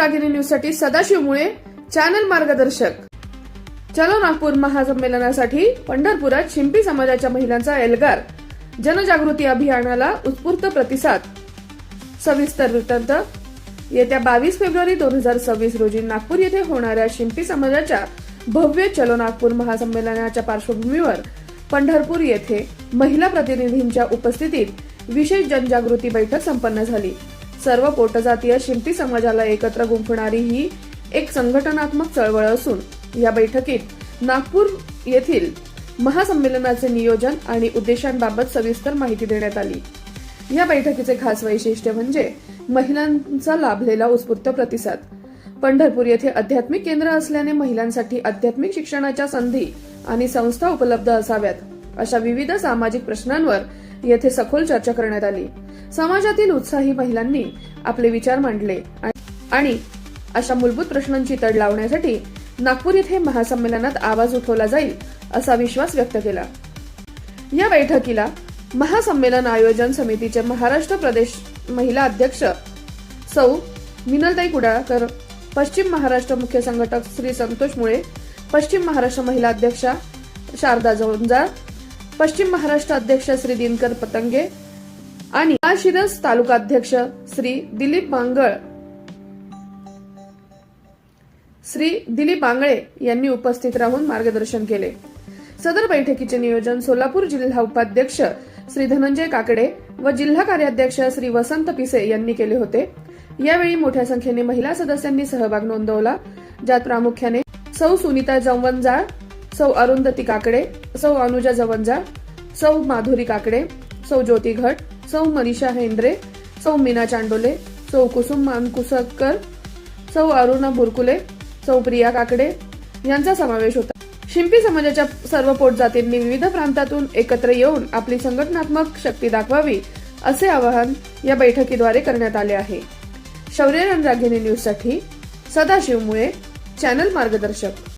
रागिनी न्यूजसाठी सदाशिवमुळे चॅनल मार्गदर्शक. चलो नागपूर महासंमेलनासाठी पंढरपुरात शिंपी समाजाच्या महिलांचा एल्गार. जनजागृती अभियानाला उत्स्फूर्त प्रतिसाद. सविस्तर वृत्तांत. येत्या बावीस फेब्रुवारी दोन हजार सव्वीस रोजी नागपूर येथे होणाऱ्या शिंपी समाजाच्या भव्य चलो नागपूर महासंमेलनाच्या पार्श्वभूमीवर पंढरपूर येथे महिला प्रतिनिधींच्या उपस्थितीत विशेष जनजागृती बैठक संपन्न झाली. सर्व पोटजातीय शिंपी समाजाला एकत्र गुंफणारी ही एक संघटनात्मक चळवळ असून या बैठकीत नागपूर येथील महासंमेलनाचे नियोजन आणि उद्देशांबाबत सविस्तर माहिती देण्यात आली. या बैठकीचे खास वैशिष्ट्य म्हणजे महिलांचा लाभलेला उत्स्फूर्त प्रतिसाद. पंढरपूर येथे आध्यात्मिक केंद्र असल्याने महिलांसाठी आध्यात्मिक शिक्षणाच्या संधी आणि संस्था उपलब्ध असाव्यात अशा विविध सामाजिक प्रश्नांवर येथे सखोल चर्चा करण्यात आली. समाजातील उत्साही महिलांनी आपले विचार मांडले आणि अशा मूलभूत प्रश्नांची तड लावण्यासाठी नागपूर येथे महासंमेलनात आवाज उठवला जाईल असा विश्वास व्यक्त केला. या बैठकीला महासंमेलन आयोजन समितीचे महाराष्ट्र प्रदेश महिला अध्यक्ष सौ. मिनलताई कुडाळकर पश्चिम महाराष्ट्र मुख्य संघटक श्री संतोष मुळे पश्चिम महाराष्ट्र महिला अध्यक्षा शारदा जोंजाळ पश्चिम महाराष्ट्र अध्यक्ष श्री दिनकर पतंगे आणि शिरस तालुका अध्यक्ष श्री दिलीप बांगळ. श्री दिलीप बांगळे यांनी उपस्थित राहून मार्गदर्शन केले. सदर बैठकीचे नियोजन सोलापूर जिल्हा उपाध्यक्ष श्री धनंजय काकडे व जिल्हा कार्याध्यक्ष श्री वसंत पिसे यांनी केले होते. यावेळी मोठ्या संख्येने महिला सदस्यांनी सहभाग नोंदवला. ज्यात प्रामुख्याने सौ सुनीता जवंजाळ सौ अरुंधती काकडे सौ अनुजा जवंजा सौ माधुरी काकडे सौ ज्योती घट सौ मनीषा हेंद्रे सौ मीना चांडोले सौ कुसुम मानकुसकर सौ अरुणा बुरकुले सौ प्रिया काकडे यांचा समावेश होता. शिंपी समाजाच्या सर्व पोट जातींनी विविध प्रांतातून एकत्र येऊन आपली संघटनात्मक शक्ती दाखवावी असे आवाहन या बैठकीद्वारे करण्यात आले आहे. शौर्य रागिनी न्यूजसाठी सदाशिवमुळे चॅनल मार्गदर्शक.